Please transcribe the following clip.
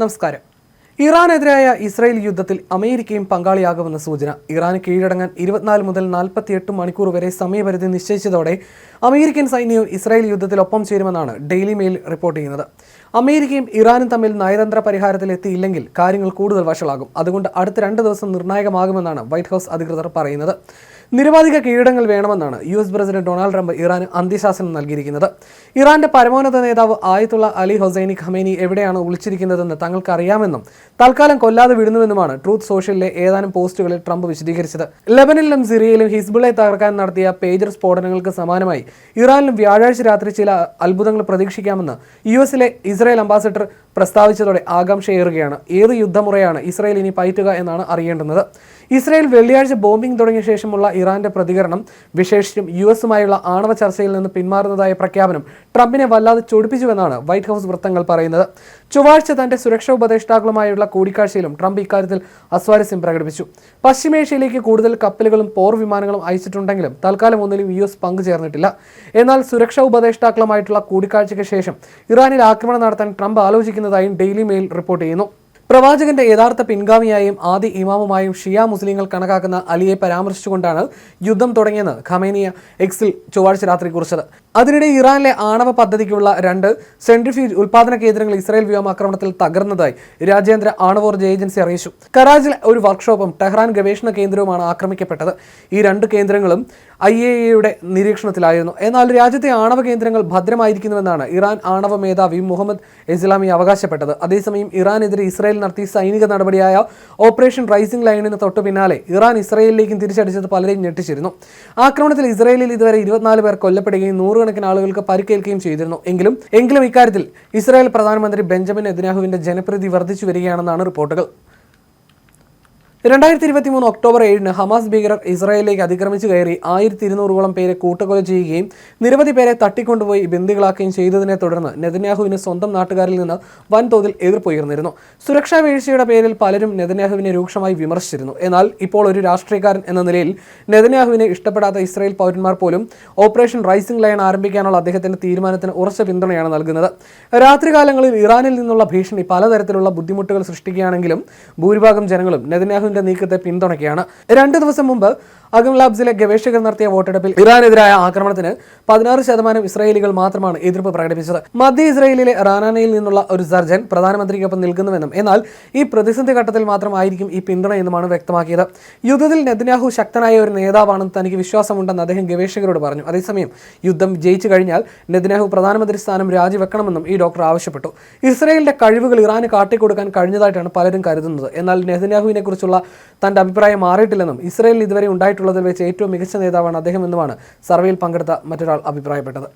നമസ്കാരം. ഇറാനെതിരായ ഇസ്രായേൽ യുദ്ധത്തിൽ അമേരിക്കയും പങ്കാളിയാകുമെന്ന സൂചന. ഇറാന് കീഴടങ്ങാൻ ഇരുപത്തിനാല് മുതൽ നാൽപ്പത്തിയെട്ട് മണിക്കൂർ വരെ സമയപരിധി നിശ്ചയിച്ചതോടെ അമേരിക്കൻ സൈന്യവും ഇസ്രായേൽ യുദ്ധത്തിൽ ഒപ്പം ചേരുമെന്നാണ് ഡെയിലി മെയിൽ റിപ്പോർട്ട് ചെയ്യുന്നത്. അമേരിക്കയും ഇറാനും തമ്മിൽ നയതന്ത്ര പരിഹാരത്തിൽ എത്തിയില്ലെങ്കിൽ കാര്യങ്ങൾ കൂടുതൽ വഷളാകും. അതുകൊണ്ട് അടുത്ത രണ്ട് ദിവസം നിർണായകമാകുമെന്നാണ് വൈറ്റ് ഹൗസ് അധികൃതർ പറയുന്നത്. നിരവധിക കീഴടങ്ങൾ വേണമെന്നാണ് U S president Donald Trump ഇറാന് അന്ത്യശാസനം നൽകിയിരിക്കുന്നത്. ഇറാന്റെ പരമോന്നത നേതാവ് ആയത്തുള്ള അലി ഹൊസൈനി ഖമേനി എവിടെയാണ് ഒളിച്ചിരിക്കുന്നതെന്ന് തങ്ങൾക്ക് അറിയാമെന്നും തൽക്കാലം കൊല്ലാതെ വിടുന്നുവെന്നുമാണ് ട്രൂത്ത് സോഷ്യലിലെ ഏതാനും പോസ്റ്റുകളിൽ ട്രംപ് വിശദീകരിച്ചത്. ലെബനിലും സിറിയയിലും ഹിസ്ബുളെ തകർക്കാൻ നടത്തിയ പേജർ സ്ഫോടനങ്ങൾക്ക് സമാനമായി ഇറാനിലും വ്യാഴാഴ്ച രാത്രി ചില അത്ഭുതങ്ങൾ പ്രതീക്ഷിക്കാമെന്ന് യു എസിലെ അംബാസിഡർ പ്രസ്താവിച്ചതോടെ ആകാംക്ഷയേറുകയാണ് ഏത് യുദ്ധമുറയാണ് ഇസ്രായേൽ ഇനി പയറ്റുക എന്നാണ് അറിയേണ്ടുന്നത്. ഇസ്രായേൽ വെള്ളിയാഴ്ച ബോംബിംഗ് തുടങ്ങിയ ശേഷമുള്ള ഇറാന്റെ പ്രതികരണം വിശേഷിച്ചും യു എസുമായുള്ള ആണവ ചർച്ചയിൽ നിന്ന് പിന്മാറുന്നതായ പ്രഖ്യാപനം ട്രംപിനെ വല്ലാതെ ചൊടിപ്പിച്ചുവെന്നാണ് വൈറ്റ് ഹൗസ് വൃത്തങ്ങൾ പറയുന്നത്. ചൊവ്വാഴ്ച തന്റെ സുരക്ഷാ ഉപദേഷ്ടാക്കളുമായുള്ള കൂടിക്കാഴ്ചയിലും ട്രംപ് ഇക്കാര്യത്തിൽ അസ്വാരസ്യം പ്രകടിപ്പിച്ചു. പശ്ചിമേഷ്യയിലേക്ക് കൂടുതൽ കപ്പലുകളും പോർ വിമാനങ്ങളും അയച്ചിട്ടുണ്ടെങ്കിലും തൽക്കാലം ഒന്നിലും യു എസ് പങ്കുചേർന്നിട്ടില്ല. എന്നാൽ സുരക്ഷാ ഉപദേഷ്ടാക്കളുമായിട്ടുള്ള കൂടിക്കാഴ്ചയ്ക്ക് ശേഷം ഇറാനിൽ ആക്രമണം നടത്താൻ ട്രംപ് ആലോചിക്കുന്നതായും ഡെയിലി മെയിൽ റിപ്പോർട്ട് ചെയ്യുന്നു പ്രവാചകന്റെ യഥാർത്ഥ പിൻഗാമിയായും ആദ്യ ഇമാമുമായും ഷിയ മുസ്ലിങ്ങൾ കണക്കാക്കുന്ന അലിയെ പരാമർശിച്ചുകൊണ്ടാണ് യുദ്ധം തുടങ്ങിയെന്ന് ഖമേനിയ എക്സിൽ ചൊവ്വാഴ്ച രാത്രി കുറിച്ചത്. അതിനിടെ ഇറാനിലെ ആണവ പദ്ധതിക്കുള്ള രണ്ട് സെൻട്രിഫ്യൂജ് ഉൽപാദന കേന്ദ്രങ്ങൾ ഇസ്രായേൽ വ്യോമാക്രമണത്തിൽ തകർന്നതായി രാജ്യാന്തര ആണവോർജ ഏജൻസി അറിയിച്ചു. കറാച്ചിലെ ഒരു വർക്ക്ഷോപ്പും ടെഹ്റാൻ ഗവേഷണ കേന്ദ്രവുമാണ് ആക്രമിക്കപ്പെട്ടത്. ഈ രണ്ട് കേന്ദ്രങ്ങളും ഐ എ എയുടെ നിരീക്ഷണത്തിലായിരുന്നു. എന്നാൽ രാജ്യത്തെ ആണവ കേന്ദ്രങ്ങൾ ഭദ്രമായിരിക്കുന്നുവെന്നാണ് ഇറാൻ ആണവ മേധാവി മുഹമ്മദ് ഇസ്ലാമി അവകാശപ്പെട്ടത്. അതേസമയം ഇറാനെതിരെ ഇസ്രായേൽ നടത്തിയ സൈനിക നടപടിയായ ഓപ്പറേഷൻ റൈസിംഗ് ലൈനിന് തൊട്ടു പിന്നാലെ ഇറാൻ ഇസ്രായേലിലേക്കും തിരിച്ചടിച്ചത് പലരെയും ഞെട്ടിച്ചിരുന്നു. ആക്രമണത്തിൽ ഇസ്രായേലിൽ ഇതുവരെ ഇരുപത്തിനാല് പേർ കൊല്ലപ്പെടുകയും നൂറുകണക്കിന് ആളുകൾക്ക് പരിക്കേൽക്കുകയും ചെയ്തിരുന്നു. എങ്കിലും എങ്കിലും ഇക്കാര്യത്തിൽ ഇസ്രായേൽ പ്രധാനമന്ത്രി ബെഞ്ചമിൻ നെതന്യാഹുവിന്റെ ജനപ്രീതി വർദ്ധിച്ചു വരികയാണെന്നാണ് റിപ്പോർട്ടുകൾ. രണ്ടായിരത്തി ഇരുപത്തി മൂന്ന് ഒക്ടോബർ ഏഴിന് ഹമാസ് ഭീകരർ ഇസ്രായേലിലേക്ക് അതിക്രമിച്ചു കയറി ആയിരത്തി ഇരുന്നൂറോളം പേരെ കൂട്ടക്കൊല ചെയ്യുകയും നിരവധി പേരെ തട്ടിക്കൊണ്ടുപോയി ബന്ദികളാക്കുകയും ചെയ്തതിനെ തുടർന്ന് നെതന്യാഹുവിന് സ്വന്തം നാട്ടുകാരിൽ നിന്ന് വൻതോതിൽ എതിർപ്പ് ഉയർന്നിരുന്നു സുരക്ഷാ വീഴ്ചയുടെ പേരിൽ പലരും നെതന്യാഹുവിനെ രൂക്ഷമായി വിമർശിച്ചിരുന്നു. എന്നാൽ ഇപ്പോൾ ഒരു രാഷ്ട്രീയക്കാരൻ എന്ന നിലയിൽ നെതന്യാഹുവിനെ ഇഷ്ടപ്പെടാത്ത ഇസ്രായേൽ പൗരന്മാർ പോലും ഓപ്പറേഷൻ റൈസിംഗ് ലൈൻ ആരംഭിക്കാനുള്ള അദ്ദേഹത്തിന്റെ തീരുമാനത്തിന് ഉറച്ച പിന്തുണയാണ് നൽകുന്നത്. രാത്രികാലങ്ങളിൽ ഇറാനിൽ നിന്നുള്ള ഭീഷണി പലതരത്തിലുള്ള ബുദ്ധിമുട്ടുകൾ സൃഷ്ടിക്കുകയാണെങ്കിലും ഭൂരിഭാഗം ജനങ്ങളും നെതന്യാഹുവിന്റെ നീക്കത്തെ പിന്തുണയ്ക്കുകയാണ്. രണ്ട് ദിവസം മുമ്പ് അഗം ലാബ്സിലെ ഗവേഷകർ നടത്തിയ വോട്ടെടുപ്പിൽ ഇറാനെതിരായ ആക്രമണത്തിന് പതിനാറ് ശതമാനം ഇസ്രായേലികൾ മാത്രമാണ് എതിർപ്പ് പ്രകടിപ്പിച്ചത്. മധ്യ ഇസ്രായേലിലെ റാനാനയിൽ നിന്നുള്ള ഒരു സർജൻ പ്രധാനമന്ത്രിക്കൊപ്പം നിൽക്കുന്നുവെന്നും എന്നാൽ ഈ പ്രതിസന്ധി ഘട്ടത്തിൽ മാത്രമായിരിക്കും ഈ പിന്തുണ എന്നുമാണ് വ്യക്തമാക്കിയത്. യുദ്ധത്തിൽ നെതന്യാഹു ശക്തനായ ഒരു നേതാവാണെന്ന് തനിക്ക് വിശ്വാസമുണ്ടെന്ന് അദ്ദേഹം ഗവേഷകരോട് പറഞ്ഞു. അതേസമയം യുദ്ധം ജയിച്ചു കഴിഞ്ഞാൽ നെതന്യാഹു പ്രധാനമന്ത്രി സ്ഥാനം രാജിവെക്കണമെന്നും ഈ ഡോക്ടർ ആവശ്യപ്പെട്ടു. ഇസ്രായേലിന്റെ കഴിവുകൾ ഇറാന് കാട്ടിക്കൊടുക്കാൻ കഴിഞ്ഞതായിട്ടാണ് പലരും കരുതുന്നത്. എന്നാൽ നെതന്യാഹുവിനെ കുറിച്ചുള്ള തന്റെ അഭിപ്രായം മാറിയിട്ടില്ലെന്നും ഇസ്രായേലിൽ ഇതുവരെ ഉണ്ടായിട്ടുള്ളതിൽ വെച്ച് ഏറ്റവും മികച്ച നേതാവാണ് അദ്ദേഹം എന്നുമാണ് സർവേയിൽ പങ്കെടുത്ത മറ്റൊരാൾ അഭിപ്രായപ്പെട്ടത്